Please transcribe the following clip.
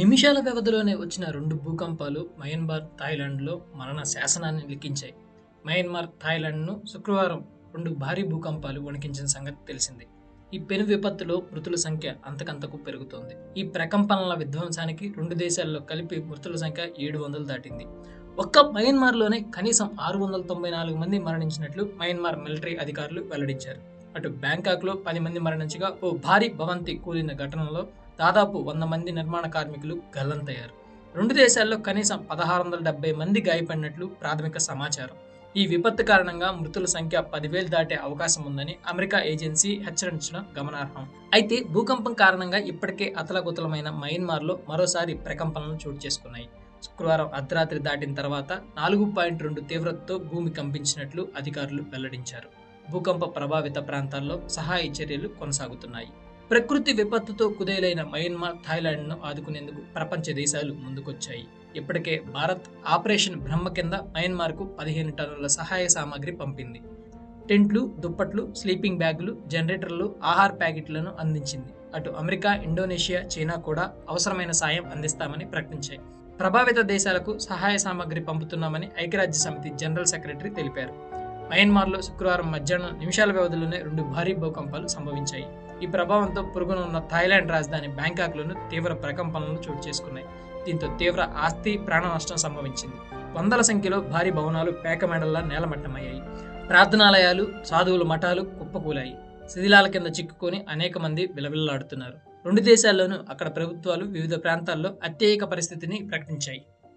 నిమిషాల వ్యవధిలోనే వచ్చిన రెండు భూకంపాలు మయన్మార్ థాయిలాండ్లో మరణ శాసనాన్ని లిఖించాయి. మయన్మార్ థాయిలాండ్ను శుక్రవారం రెండు భారీ భూకంపాలు వణికించిన సంగతి తెలిసింది. ఈ పెను విపత్తులో మృతుల సంఖ్య అంతకంతకు పెరుగుతోంది. ఈ ప్రకంపనల విధ్వంసానికి రెండు దేశాల్లో కలిపి మృతుల సంఖ్య ఏడు వందలు దాటింది. ఒక్క మయన్మార్లోనే కనీసం ఆరు వందల తొంభై నాలుగు మంది మరణించినట్లు మయన్మార్ మిలిటరీ అధికారులు వెల్లడించారు. అటు బ్యాంకాక్లో పది మంది మరణించగా ఓ భారీ భవంతి కూలిన ఘటనలో దాదాపు వంద మంది నిర్మాణ కార్మికులు గల్లంతయ్యారు. రెండు దేశాల్లో కనీసం పదహారు వందల డెబ్బై మంది గాయపడినట్లు ప్రాథమిక సమాచారం. ఈ విపత్తు కారణంగా మృతుల సంఖ్య పదివేలు దాటే అవకాశం ఉందని అమెరికా ఏజెన్సీ హెచ్చరించడం గమనార్హం. అయితే భూకంపం కారణంగా ఇప్పటికే అతలకుతలమైన మయన్మార్లో మరోసారి ప్రకంపనలు చోటు చేసుకున్నాయి. శుక్రవారం అర్ధరాత్రి దాటిన తర్వాత నాలుగు పాయింట్ రెండు తీవ్రతతో భూమి కంపించినట్లు అధికారులు వెల్లడించారు. భూకంప ప్రభావిత ప్రాంతాల్లో సహాయ చర్యలు కొనసాగుతున్నాయి. ప్రకృతి విపత్తుతో కుదేలైన మయన్మార్ థాయిలాండ్ను ఆదుకునేందుకు ప్రపంచ దేశాలు ముందుకొచ్చాయి. ఇప్పటికే భారత్ ఆపరేషన్ బ్రహ్మ కింద మయన్మార్కు పదిహేను టన్నుల సహాయ సామాగ్రి పంపింది. టెంట్లు దుప్పట్లు స్లీపింగ్ బ్యాగులు జనరేటర్లు ఆహార ప్యాకెట్లను అందించింది. అటు అమెరికా ఇండోనేషియా చైనా కూడా అవసరమైన సాయం అందిస్తామని ప్రకటించాయి. ప్రభావిత దేశాలకు సహాయ సామాగ్రి పంపుతున్నామని ఐక్యరాజ్య సమితి జనరల్ సెక్రటరీ తెలిపారు. మయన్మార్లో శుక్రవారం మధ్యాహ్నం నిమిషాల వ్యవధిలోనే రెండు భారీ భూకంపాలు సంభవించాయి. ఈ ప్రభావంతో పొరుగున ఉన్న థాయిలాండ్ రాజధాని బ్యాంకాక్లోనూ తీవ్ర ప్రకంపనలు చోటు చేసుకున్నాయి. దీంతో తీవ్ర ఆస్తి ప్రాణ నష్టం సంభవించింది. వందల సంఖ్యలో భారీ భవనాలు పేకమెడల్లా నేలమట్టమయ్యాయి. ప్రార్థనాలయాలు సాధువుల మఠాలు కుప్పకూలాయి. శిథిలాల కింద చిక్కుకొని అనేక మంది విలవిల్లాడుతున్నారు. రెండు దేశాల్లోనూ అక్కడ ప్రభుత్వాలు వివిధ ప్రాంతాల్లో అత్యయిక పరిస్థితిని ప్రకటించాయి.